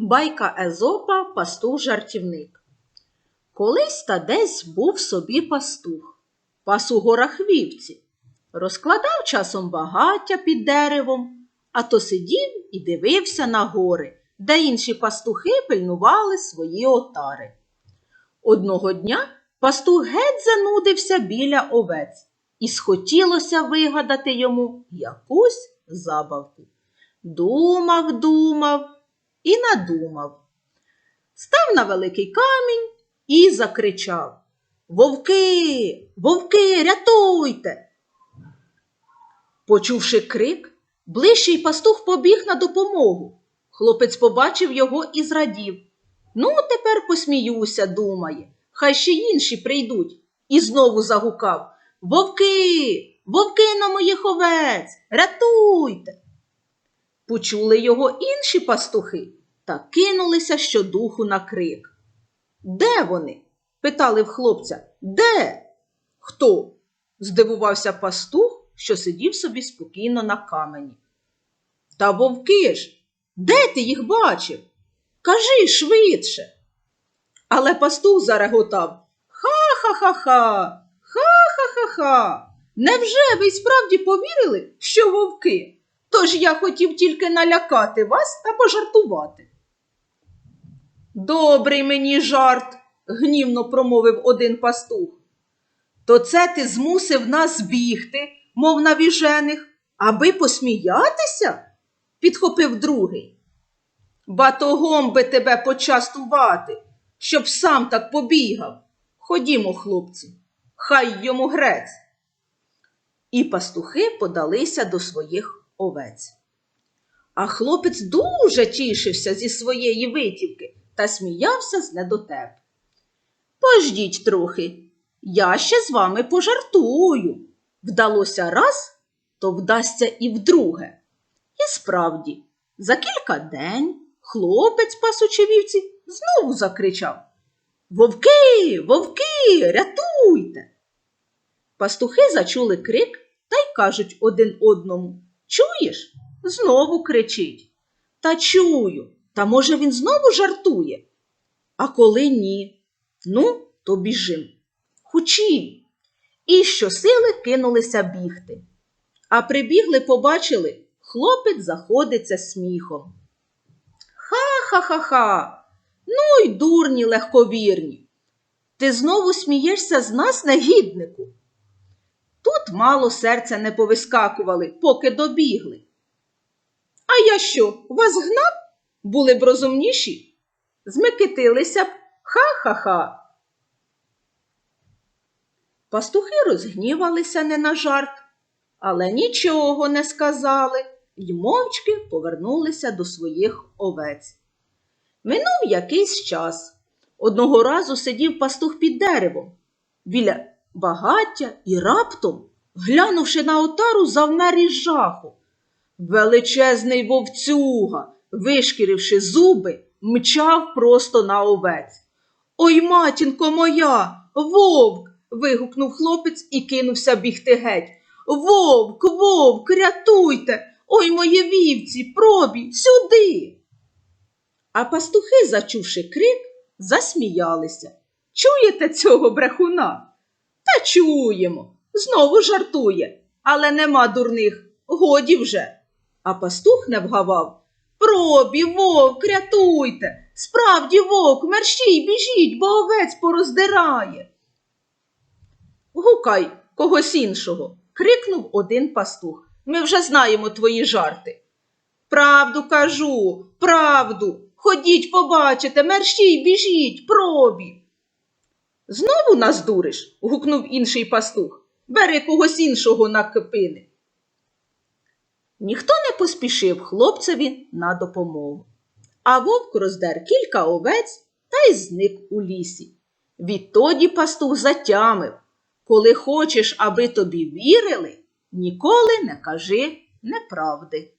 Байка Езопа пастух жартівник. Колись та десь був собі пастух, пас у горах вівці, розкладав часом багаття під деревом, а то сидів і дивився на гори, де інші пастухи пильнували свої отари. Одного дня пастух геть занудився біля овець, і схотілося вигадати йому якусь забавку. Думав, думав і надумав. Став на великий камінь і закричав Вовки, вовки, рятуйте. Почувши крик, ближчий пастух побіг на допомогу. Хлопець побачив його і зрадів. Ну, тепер посміюся, думає, хай ще інші прийдуть. І знову загукав Вовки, вовки на моїх овець, рятуйте. Почули його інші пастухи та кинулися щодуху на крик. Де вони? питали в хлопця. Де? Хто? здивувався пастух, що сидів собі спокійно на камені. Та вовки ж, де ти їх бачив? Кажи швидше. Але пастух зареготав Ха-ха-ха-ха, ха-ха-ха-ха. Невже ви справді повірили, що вовки? Тож я хотів тільки налякати вас та пожартувати. Добрий мені жарт, гнівно промовив один пастух. То це ти змусив нас бігти, мов навіжених, аби посміятися? підхопив другий. Батогом би тебе почастувати, щоб сам так побігав. Ходімо, хлопці, хай йому грець. І пастухи подалися до своїх овець. А хлопець дуже тішився зі своєї витівки та сміявся з недотеп. Пождіть трохи, я ще з вами пожартую. Вдалося раз, то вдасться і вдруге. І справді, за кілька день хлопець пасучи вівці знову закричав Вовки, вовки, рятуйте. Пастухи зачули крик та й кажуть один одному Чуєш? Знову кричить. Та чую, та може він знову жартує. А коли ні, ну, то біжим. Хучі. І щосили кинулися бігти. А прибігли, побачили, хлопець заходиться сміхом. Ха-ха-ха-ха. Ну й дурні легковірні. Ти знову смієшся з нас, негіднику. Тут мало серця не повискакували, поки добігли. А я що, вас гнав? Були б розумніші? Змикитилися б ха-ха-ха. Пастухи розгнівалися не на жарт, але нічого не сказали й мовчки повернулися до своїх овець. Минув якийсь час. Одного разу сидів пастух під деревом біля багаття і раптом, глянувши на отару, завмер із жаху. Величезний вовцюга, вишкіривши зуби, мчав просто на овець. Ой, матінко моя, вовк. вигукнув хлопець і кинувся бігти геть. Вовк, вовк, рятуйте. Ой, мої вівці, пробі, сюди. А пастухи, зачувши крик, засміялися. Чуєте цього брехуна? Та чуємо. Знову жартує, але нема дурних, годі вже. А пастух не вгавав. Пробі, вовк, рятуйте. Справді вовк, мерщій, біжіть, бо овець пороздирає. Гукай когось іншого, крикнув один пастух. Ми вже знаємо твої жарти. Правду кажу, правду. Ходіть, побачите, мерщій, біжіть, пробі. Знову нас дуриш? гукнув інший пастух. Бери когось іншого на кипини. Ніхто не поспішив хлопцеві на допомогу. А вовк роздер кілька овець та й зник у лісі. Відтоді пастух затямив коли хочеш, аби тобі вірили, ніколи не кажи неправди.